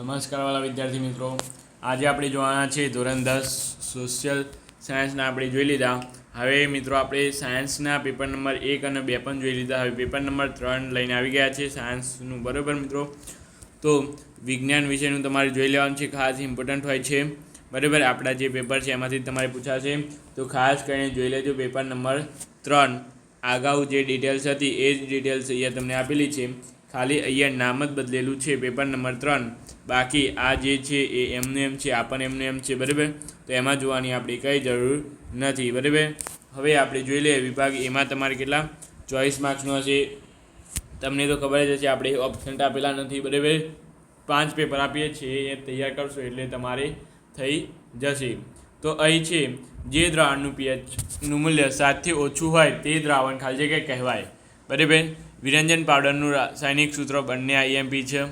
નમસ્કાર વાલા વિદ્યાર્થી મિત્રો. આજે આપણે જોવાના છે ધોરણ દસ સોશિયલ સાયન્સના આપણે જોઈ લીધા. હવે મિત્રો આપણે સાયન્સના પેપર નંબર એક અને બે પણ જોઈ લીધા. હવે પેપર નંબર ત્રણ લઈને આવી ગયા છે સાયન્સનું બરાબર મિત્રો? તો વિજ્ઞાન વિષયનું તમારે જોઈ લેવાનું છે. ખાસ ઇમ્પોર્ટન્ટ હોય છે. બરાબર? આપણા જે પેપર છે એમાંથી તમારે પૂછાશે. તો ખાસ કરીને જોઈ લેજો પેપર નંબર ત્રણ. અગાઉ જે ડિટેલ્સ હતી એ જ ડિટેલ્સ અહીંયા તમને આપેલી છે. ખાલી અહીંયા નામ જ બદલેલું છે પેપર નંબર ત્રણ. બાકી આ જે છે એ એમને એમ છે, આપણને એમને એમ છે, બરાબર? તો એમાં જોવાની આપણી કંઈ જરૂર નથી, બરાબર? હવે આપણે જોઈ લઈએ વિભાગ, એમાં તમારે કેટલા? ચોઈસ માર્ક્સનો હશે. તમને તો ખબર જ હશે, આપણે ઓપ્શન આપેલા નથી, બરાબર? પાંચ પેપર આપીએ છીએ, એ તૈયાર કરશો એટલે તમારે થઈ જશે. તો અહીં છે, જે દ્રાવણનું પીએચનું મૂલ્ય સાતથી ઓછું હોય તે દ્રાવણ ખાલી જગ્યાએ કહેવાય, બરાબર? વિરંજન પાવડરનું રાસાયણિક સૂત્ર બંને આઈએમપી છે.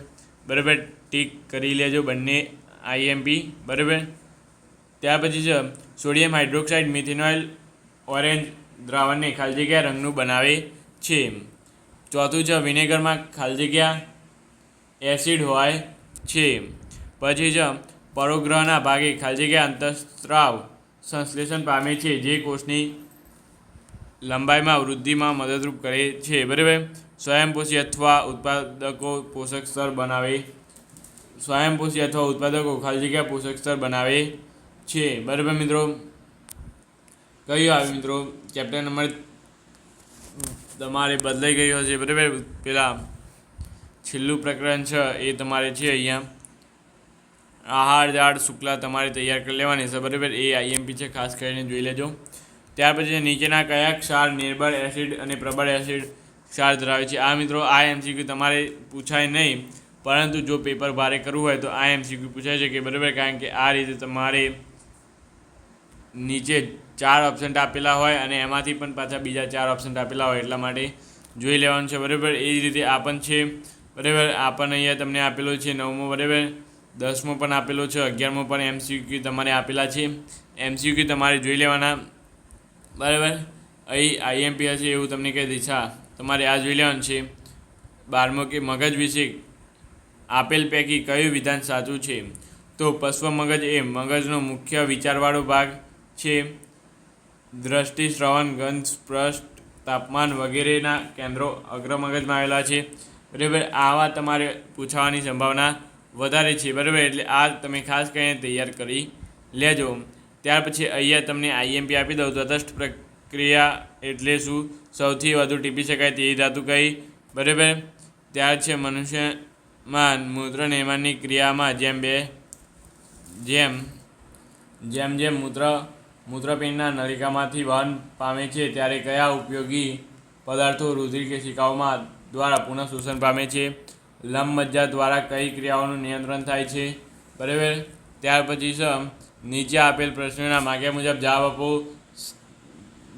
બરાબર, ટીક કરી લેજો બંને આઈએમપી બરાબર? ત્યાર પછી છે, સોડિયમ હાઇડ્રોક્સાઇડ મિથેનોઇલ ઓરેન્જ દ્રાવણને ખાલી જગ્યા રંગનું બનાવે છે. ચોથું છે, વિનેગરમાં ખાલી જગ્યા એસિડ હોય છે. પછી છે, પરોગ્રહના ભાગે ખાલી જગ્યા અંતસ્ત્રાવ સંશ્લેષણ પામે છે. જે કોષની લંબાઈમાં વૃદ્ધિમાં મદદરૂપ કરે છે, બરાબર? સ્વયંપોષી અથવા ઉત્પાદકો પોષક સ્તર બનાવે સ્વયંપોષી અથવા ઉત્પાદકો ખાલી જગ્યા પોષક સ્તર બનાવે છે, બરાબર મિત્રો? કયું આવ્યું મિત્રો? ચેપ્ટર નંબર તમારે બદલાઈ ગયું હશે, બરાબર? પેલા છેલ્લું પ્રકરણ છે, એ તમારે છે અહીંયા. આહાર ઝાડ શુક્લા તમારે તૈયાર કરી લેવાની છે, બરાબર? એ આઈએમપી છે, ખાસ કરીને જોઈ લેજો. ત્યાર પછી નીચેના કયા ક્ષાર નિર્બળ એસિડ અને પ્રબળ એસિડ ક્ષાર ધરાવે છે. આ મિત્રો આ એમસીક્યુ તમારે પૂછાય નહીં, પરંતુ જો પેપર ભારે કરવું હોય તો આ એમસીક્યુ પૂછાય છે કે બરાબર, કારણ કે આ રીતે તમારે નીચે ચાર ઓપ્શન આપેલા હોય અને એમાંથી પણ પાછા બીજા ચાર ઓપ્શન આપેલા હોય એટલા માટે જોઈ લેવાનું છે. બરાબર, એ જ રીતે આ પણ છે. બરાબર, આ પણ અહીંયા તમને આપેલો છે નવમો, બરાબર? દસમો પણ આપેલો છે, અગિયારમો પણ એમસીક્યુ તમારે આપેલા છે. એમસીક્યુ તમારે જોઈ લેવાના. બરાબર. અહીં આઈએમપી હશે એવું તમને કહી દઈશ, હા. તમારે આ જોઈ છે. બારમો કે મગજ વિશે આપેલ પૈકી કયું વિધાન સાચું છે? તો પશ્વ મગજ એ મગજનો મુખ્ય વિચારવાળો ભાગ છે. દ્રષ્ટિ, શ્રવણ, ગંધ, સ્પષ્ટ તાપમાન વગેરેના કેન્દ્રો અગ્રમગજમાં આવેલા છે. બરાબર? આવા તમારે પૂછાવાની સંભાવના વધારે છે. બરાબર? એટલે આ તમે ખાસ કરીને તૈયાર કરી લેજો. ત્યાર પછી અહીંયા તમને આઈએમપી આપી દઉં. તટસ્થ પ્રક્રિયા એટલે શું? સૌથી વધુ ટીપી શકાય તે ધાતુ કઈ? બરાબર? ત્યાર છે મનુષ્યમાં મૂત્ર નિર્માણની ક્રિયામાં જેમ બે, જેમ જેમ જેમ મૂત્ર, મૂત્રપિંડના નલિકામાંથી વહન પામે છે, ત્યારે કયા ઉપયોગી પદાર્થો રુધિર કે શિકાઓમાં દ્વારા પુનઃ શોષણ પામે છે? લંબ મજ્જા દ્વારા કઈ ક્રિયાઓનું નિયંત્રણ થાય છે? બરાબર? ત્યાર પછી છે નીચે આપેલ પ્રશ્નના માગ્યા મુજબ જવાબ આપો.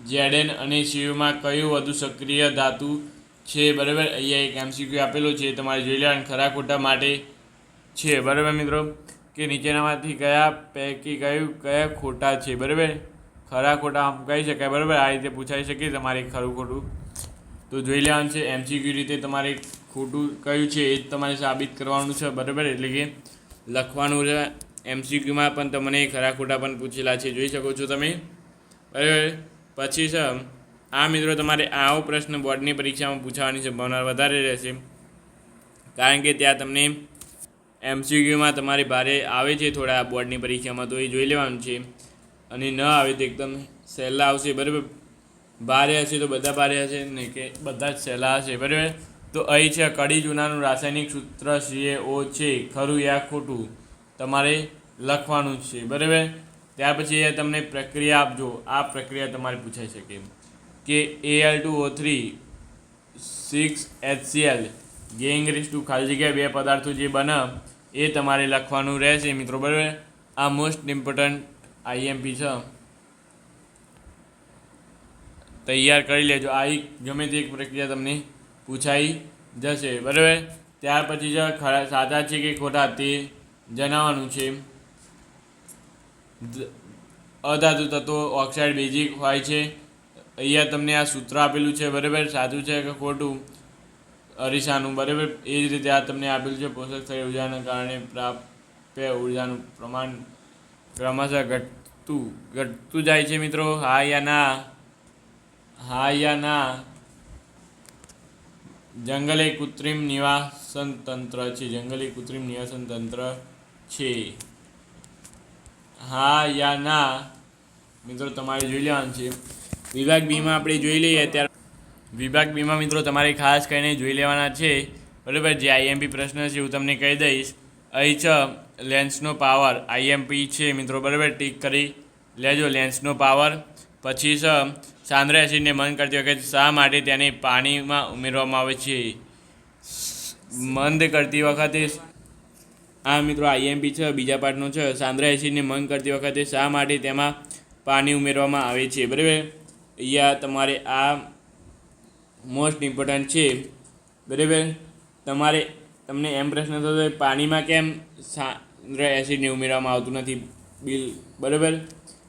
જેડેન અને શિવમાં કયું વધુ સક્રિય ધાતુ છે? બરાબર? અહીંયા એક એમસીક્યુ આપેલો છે તમારે જોઈ લેવાનું. ખરા ખોટા માટે છે. બરાબર મિત્રો? કે નીચેનામાંથી કયા પૈકી કયું, કયા ખોટા છે? બરાબર? ખરા ખોટા આમ કહી શકાય. બરાબર? આ રીતે પૂછાઈ શકે. તમારે ખરું ખોટું તો જોઈ લેવાનું છે. એમસીક્યુ રીતે તમારે ખોટું કયું છે એ જ તમારે સાબિત કરવાનું છે. બરાબર? એટલે કે લખવાનું છે એમસીક્યુમાં પણ તમને ખરા ખોટા પણ પૂછેલા છે. જોઈ શકો છો તમે. બરાબર પછી છે આ મિત્રો તમારે આવો પ્રશ્ન બોર્ડની પરીક્ષામાં પૂછવાની સંભાવના વધારે રહેશે. કારણ કે ત્યાં તમને એમસીક્યુમાં તમારે ભારે આવે છે થોડા બોર્ડની પરીક્ષામાં, તો એ જોઈ લેવાનું છે. અને ન આવે તો એકદમ સહેલા આવશે, બરાબર? ભારે હશે તો બધા ભારે હશે ને કે બધા જ સહેલા હશે, બરાબર? તો અહીં છે, કડી જૂનાનું રાસાયણિક સૂત્ર સી ઓ છે, ખરું યા ખોટું? તમારે લખવાનું છે, બરાબર? ત્યાર પછી એ તમને પ્રક્રિયા આપજો. આ પ્રક્રિયા તમારે પૂછાઈ શકે કે L two O three six HCL gang રીસ ટુ ખાલી જગ્યા બે પદાર્થો જે બને, એ તમારે લખવાનું રહેશે મિત્રો, બરાબર? આ મોસ્ટ ઇમ્પોર્ટન્ટ આઈએમપી છે. તૈયાર કરી લેજો. આ ગમે તે એક પ્રક્રિયા તમને પૂછાઈ જશે, બરાબર? ત્યાર પછી જે સાચા છે કે ખોટા તે જણાવવાનું છે અધાતુ તત્વો ઓક્સાઇડ બેઝિક હોય છે. અહીંયા તમને આ સૂત્ર આપેલું છે, બરાબર? સાચું છે કે ખોટું? અરીસાનું, બરાબર? એ જ રીતે આ તમને આપેલું છે, પોષક થઈ ઉર્જાના કારણે પ્રાપ્ય ઉર્જાનું પ્રમાણ ક્રમશઃ ઘટતું ઘટતું જાય છે, મિત્રો. હા યા ના હા યા ના જંગલ કૃત્રિમ નિવાસન તંત્ર છે. જંગલ કૃત્રિમ નિવાસન તંત્ર છે. હા યા ના. મિત્રો, તમારે જોઈ લેવાનું છે. વિભાગ બીમાં આપણે જોઈ લઈએ ત્યારે વિભાગ બીમાં મિત્રો તમારે ખાસ કરીને જોઈ લેવાના છે. બરાબર, જે આઈએમપી પ્રશ્ન છે હું તમને કહી દઈશ. અહીં છે લેન્સનો પાવર આઈએમપી છે મિત્રો, બરાબર, ટીક કરી લેજો લેન્સનો પાવર પછી છ, સાંદ્ર એસિડને મંદ કરતી વખતે શા માટે તેને પાણીમાં ઉમેરવામાં આવે છે? મંદ કરતી વખતે આ મિત્રો આઈએમપી છે, બીજા પાર્ટનો છે. સાંદ્રા એસિડને મંગ કરતી વખતે શા માટે તેમાં પાણી ઉમેરવામાં આવે છે? બરાબર? અહીંયા તમારે આ મોસ્ટ ઇમ્પોર્ટન્ટ છે. બરાબર? તમારે, તમને એમ પ્રશ્ન થતો પાણીમાં કેમ સાંદ્ર એસિડને ઉમેરવામાં આવતું નથી? બિલ, બરાબર?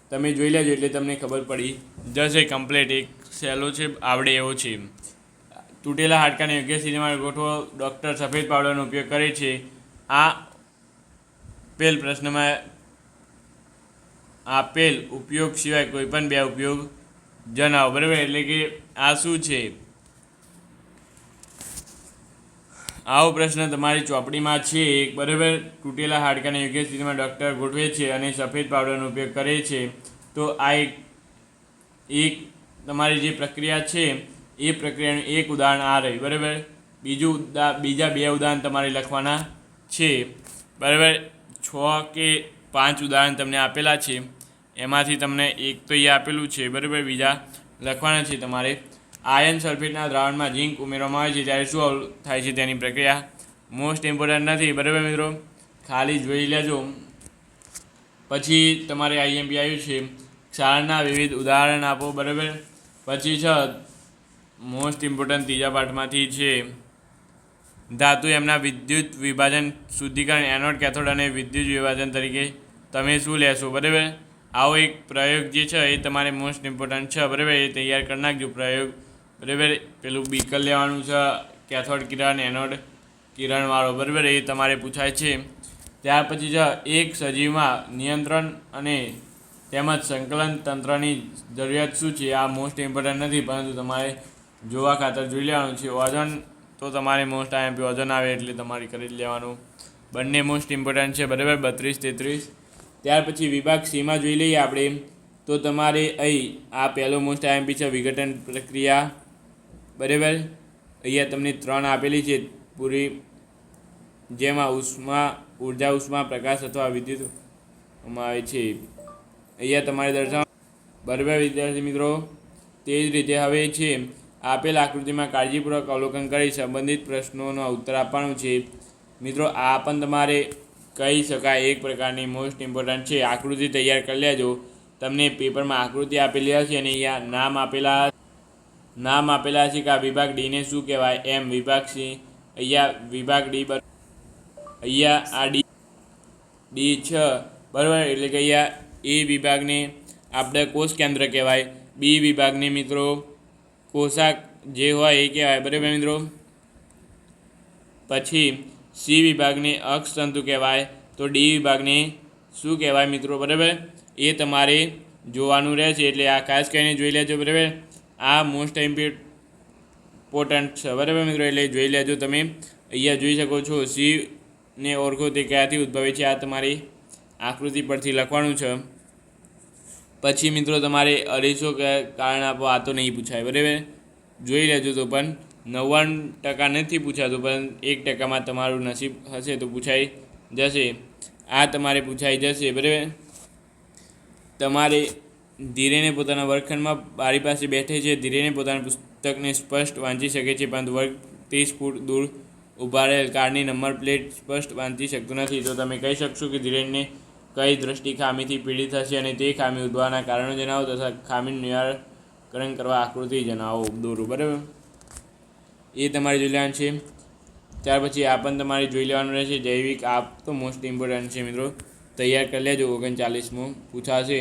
તમે જોઈ લેજો, એટલે તમને ખબર પડી જશે. કમ્પ્લેટ એક સહેલો છે, આવડે એવો છે. તૂટેલા હાડકાને યોગ્ય સ્થિતિમાં ગોઠવો. ડૉક્ટર સફેદ પાવડરનો ઉપયોગ કરે છે. આ આપેલ પ્રશ્નમાં આપેલ ઉપયોગ સિવાય કોઈપણ બે ઉપયોગ જણાવો, બરાબર? એટલે કે આ શું છે? આવો પ્રશ્ન તમારી ચોપડીમાં છે એક, બરાબર? તૂટેલા હાડકાને યોગ્ય સ્થિતિમાં ડૉક્ટર ગોઠવે છે અને સફેદ પાવડરનો ઉપયોગ કરે છે. તો આ એક એક તમારી જે પ્રક્રિયા છે, એ પ્રક્રિયાનું એક ઉદાહરણ આ રહ્યું, બરાબર? બીજું બીજા બે ઉદાહરણ તમારે લખવાના છે, બરાબર? છ કે પાંચ ઉદાહરણ તમને આપેલા છે. એમાંથી તમને એક તો એ આપેલું છે, બરાબર? બીજા લખવાના છે તમારે. આયર્ન સલ્ફેટના દ્રાવણમાં ઝીંક ઉમેરવામાં આવે છે, ત્યારે શું થાય છે તેની પ્રક્રિયા? મોસ્ટ ઇમ્પોર્ટન્ટ નથી, બરાબર મિત્રો? ખાલી જોઈ લેજો. પછી તમારે આઈએમપી આવ્યું છે. ક્ષારના વિવિધ ઉદાહરણ આપો, બરાબર? પછી છ મોસ્ટ ઇમ્પોર્ટન્ટ ત્રીજા પાઠમાંથી છે. ધાતુ એમના વિદ્યુત વિભાજન શુદ્ધિકરણ, એનોડ કેથોડ અને વિદ્યુત વિભાજન તરીકે તમે શું લેશો? બરાબર? આવો એક પ્રયોગ જે છે એ તમારે મોસ્ટ ઇમ્પોર્ટન્ટ છે. બરાબર? એ તૈયાર કરી નાખજો પ્રયોગ. બરાબર? પેલું બીકર લેવાનું છે કેથોડ કિરણ એનોડ કિરણવાળો. બરાબર? એ તમારે પૂછાય છે. ત્યાર પછી છે, એક સજીવમાં નિયંત્રણ અને તેમજ સંકલન તંત્રની જરૂરિયાત શું છે? આ મોસ્ટ ઇમ્પોર્ટન્ટ નથી, પરંતુ તમારે જોવા ખાતર જોઈ લેવાનું છે. વજન તો તમારે મોસ્ટ આઈએમપી વજન આવે એટલે તમારે કરી લેવાનું. બંને મોસ્ટ ઇમ્પોર્ટન્ટ છે, બરાબર? બત્રીસ, તેત્રીસ. ત્યાર પછી વિભાગ સીમાં જોઈ લઈએ આપણે. તો તમારે અહીં આ પહેલો મોસ્ટ આઈએમપી છે, વિઘટન પ્રક્રિયા. બરાબર? અહીંયા તમને ત્રણ આપેલી છે, પૂરી. જેમાં ઉષ્મા, ઊર્જા ઉષ્મા, પ્રકાશ અથવા વિદ્યુતમાં આવે છે. અહીંયા તમારે દર્શાવ બરાબર વિદ્યાર્થી મિત્રો? તે જ રીતે હવે છે આપેલ આકૃતિમાં કાળજીપૂર્વક અવલોકન કરી સંબંધિત પ્રશ્નોનો ઉત્તર આપવાનો છે. મિત્રો, આ પણ તમારે કહી શકાય, એક પ્રકારની મોસ્ટ ઇમ્પોર્ટન્ટ છે. આકૃતિ તૈયાર કરી લેજો. તમને પેપરમાં આકૃતિ આપેલી હશે અને અહીંયા નામ આપેલા નામ આપેલા છે કે આ વિભાગ ડીને શું કહેવાય? એમ વિભાગ સી અહીંયા વિભાગ ડી અહીંયા આ ડી ડી છ બરાબર? એટલે કે અહીંયા એ વિભાગને આપણે કોષ કેન્દ્ર કહેવાય. બી વિભાગને મિત્રો કોષાક જે હોય એ કહેવાય, બરાબર મિત્રો? પછી સી વિભાગને અક્ષતંતુ કહેવાય, તો ડી વિભાગને શું કહેવાય મિત્રો, બરાબર? એ તમારે જોવાનું રહેશે, એટલે આ ખાસ કરીને જોઈ લેજો, બરાબર? આ મોસ્ટ ઇમ્પોર્ટન્ટ છે, બરાબર મિત્રો? એટલે જોઈ લેજો તમે. અહીંયા જોઈ શકો છો સી ને ઓળખો તે ક્યાંથી ઉદ્ભવે છે, આ તમારી આકૃતિ પરથી લખવાનું છે. પછી મિત્રો તમારે અઢીસો કારણ આપો, આ તો નહીં પૂછાય, બરાબર? જોઈ લેજો તો પણ. નવ્વાણું ટકા નથી પૂછાતું, પણ એક ટકામાં તમારું નસીબ હશે તો પૂછાઈ જશે. આ તમારે પૂછાઈ જશે, બરાબર? તમારે ધીરેને પોતાના વર્ગખંડમાં બારી પાસે બેઠે છે, ધીરેને પોતાના પુસ્તકને સ્પષ્ટ વાંચી શકે છે, પરંતુ વર્ગ ત્રીસ ફૂટ દૂર ઊભા રહેલ કારની નંબર પ્લેટ સ્પષ્ટ વાંચી શકતું નથી. તો તમે કહી શકશો કે ધીરેનને કઈ દ્રષ્ટિ ખામીથી પીડિત હશે અને તે ખામી ઉદવાના કારણો જણાવો તથા ખામીનું નિવારણ કરવા આકૃતિ જણાવો દોરો, બરાબર? એ તમારે જોઈ લેવાનું છે. ત્યાર પછી આ પણ તમારે જોઈ લેવાનું રહેશે. જૈવિક આપ તો મોસ્ટ ઇમ્પોર્ટન્ટ છે મિત્રો. તૈયાર કરી લેજો ઓગણચાલીસમું પૂછાશે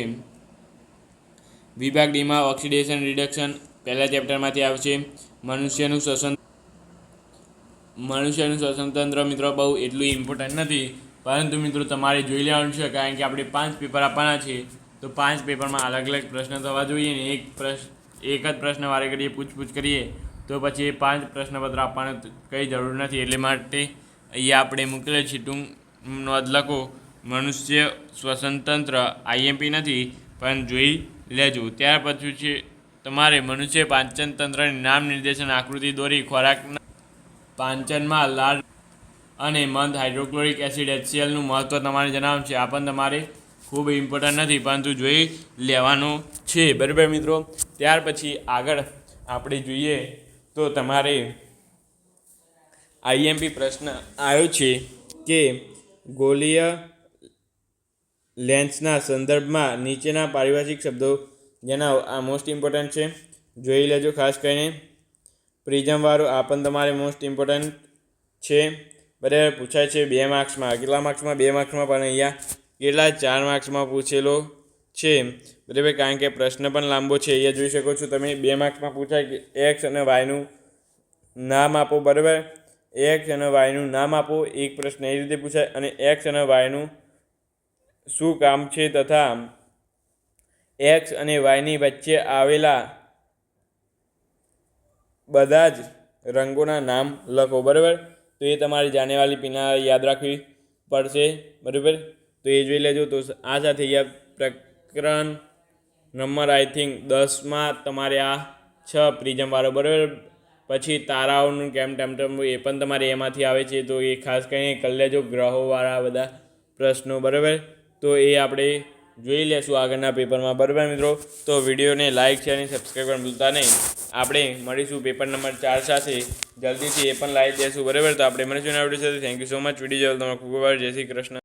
વિભાગ ડીમાં ઓક્સિડેશન રિડક્શન પહેલા ચેપ્ટરમાંથી આવશે. મનુષ્યનું શ્વસન મનુષ્યનું શ્વસનતંત્ર મિત્રો બહુ એટલું ઇમ્પોર્ટન્ટ નથી. પરંતુ મિત્રો તમારે જોઈ લેવાનું છે, કારણ કે આપણે પાંચ પેપર આપવાના છે, તો પાંચ પેપરમાં અલગ અલગ પ્રશ્ન થવા જોઈએ ને એક પ્રશ્ન એક જ પ્રશ્ન વારે કરીએ પૂછપૂછ કરીએ, તો પછી એ પાંચ પ્રશ્નપત્ર આપવાનો કંઈ જરૂર નથી. એટલે માટે અહીંયા આપણે મૂકેલું છે, ટૂંક નોંધ લખો. મનુષ્ય સ્વતંત્ર આઈએમપી નથી, પણ જોઈ લેજો. ત્યાર પછી છે, તમારે મનુષ્ય પાંચન તંત્રની નામ નિર્દેશન આકૃતિ દોરી ખોરાકના પાંચનમાં લાળ અને મંદ હાઇડ્રોક્લોરિક એસિડ એચસીએલનું મહત્ત્વ તમારે જણાવવાનું છે. આ પણ તમારે ખૂબ ઇમ્પોર્ટન્ટ નથી, પરંતુ જોઈ લેવાનું છે. બરાબર મિત્રો? ત્યાર પછી આગળ આપણે જોઈએ તો તમારે આઈએમપી પ્રશ્ન આવ્યો છે કે ગોલીય લેન્સના સંદર્ભમાં નીચેના પારિભાષિક શબ્દો જણાવો. આ મોસ્ટ ઇમ્પોર્ટન્ટ છે. જોઈ લેજો ખાસ કરીને. પ્રિઝમવાળું આ પણ તમારે મોસ્ટ ઇમ્પોર્ટન્ટ છે. બરાબર પૂછાય છે બે માર્ક્સમાં, કેટલા માર્ક્સમાં? બે માર્ક્સમાં પણ અહીંયા કેટલા? ચાર માર્ક્સમાં પૂછેલો છે. બરાબર કારણ કે પ્રશ્ન પણ લાંબો છે, અહીંયા જોઈ શકો છો તમે. બે માર્ક્સમાં પૂછાય કે એક્સ અને વાયનું નામ આપો, બરાબર? એક્સ અને વાયનું નામ આપો, એક પ્રશ્ન એ રીતે પૂછાય. અને એક્સ અને વાયનું શું કામ છે તથા એક્સ અને વાયની વચ્ચે આવેલા બધા જ રંગોના નામ લખો, બરાબર? તો એ તમારી જાનેવાલી પીના યાદ રાખવી પડશે, બરાબર? તો એ જોઈ લેજો. તો આ સાથે ગયા પ્રકરણ નંબર આઈ થિંક દસમાં તમારે આ છ પ્રિઝમવાળો બરાબર? પછી તારાઓનું કેમ ટેમ એ પણ તમારે એમાંથી આવે છે. તો એ ખાસ કરીને કરી લેજો ગ્રહોવાળા બધા પ્રશ્નો, બરાબર? તો એ આપણે જોઈ લેશું આગળના પેપરમાં. બરાબર મિત્રો? તો વિડીયોને લાઇક છે અને સબસ્ક્રાઈબ કરવાનું ભૂલતા નહીં. આપણે મળીશું પેપર નંબર ચાર સાથે. જલ્દીથી એ પણ લાવી દેશું. બરાબર? તો આપણે મળીશું વીડિયો સાથે. Thank you so much video તમારો ખૂબ ખૂબ જય શ્રી કૃષ્ણ.